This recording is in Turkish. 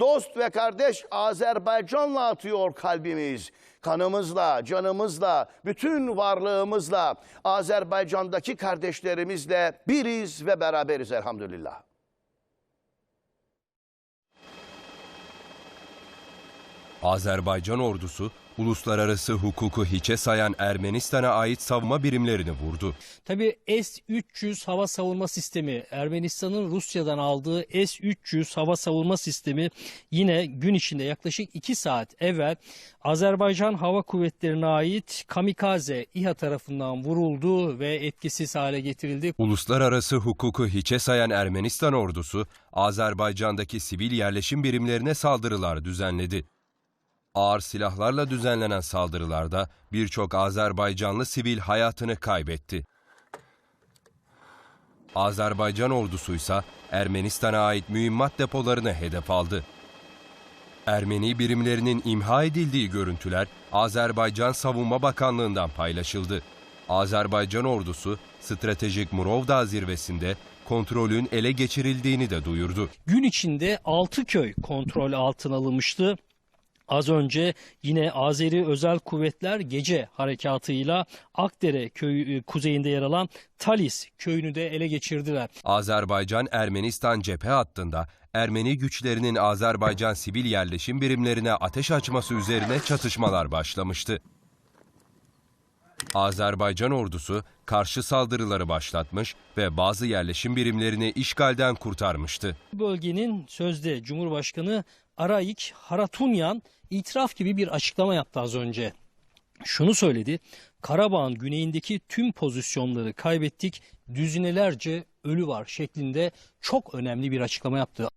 Dost ve kardeş Azerbaycan'la atıyor kalbimiz. Kanımızla, canımızla, bütün varlığımızla Azerbaycan'daki kardeşlerimizle biriz ve beraberiz elhamdülillah. Azerbaycan ordusu uluslararası hukuku hiçe sayan Ermenistan'a ait savunma birimlerini vurdu. Tabii S-300 hava savunma sistemi Ermenistan'ın Rusya'dan aldığı S-300 hava savunma sistemi yine gün içinde yaklaşık 2 saat evvel Azerbaycan Hava Kuvvetleri'ne ait Kamikaze İHA tarafından vuruldu ve etkisiz hale getirildi. Uluslararası hukuku hiçe sayan Ermenistan ordusu Azerbaycan'daki sivil yerleşim birimlerine saldırılar düzenledi. Ağır silahlarla düzenlenen saldırılarda birçok Azerbaycanlı sivil hayatını kaybetti. Azerbaycan ordusu ise Ermenistan'a ait mühimmat depolarını hedef aldı. Ermeni birimlerinin imha edildiği görüntüler Azerbaycan Savunma Bakanlığı'ndan paylaşıldı. Azerbaycan ordusu stratejik Murovdağ zirvesinde kontrolün ele geçirildiğini de duyurdu. Gün içinde 6 köy kontrol altına alınmıştı. Az önce yine Azeri Özel Kuvvetler gece harekatıyla Akdere köyü e, kuzeyinde yer alan Talis köyünü de ele geçirdiler. Azerbaycan-Ermenistan cephe hattında Ermeni güçlerinin Azerbaycan sivil yerleşim birimlerine ateş açması üzerine çatışmalar başlamıştı. Azerbaycan ordusu karşı saldırıları başlatmış ve bazı yerleşim birimlerini işgalden kurtarmıştı. Bölgenin sözde Cumhurbaşkanı Arayik Haratunyan itiraf gibi bir açıklama yaptı az önce. Şunu söyledi. Karabağ'ın güneyindeki tüm pozisyonları kaybettik. Düzinelerce ölü var şeklinde çok önemli bir açıklama yaptı.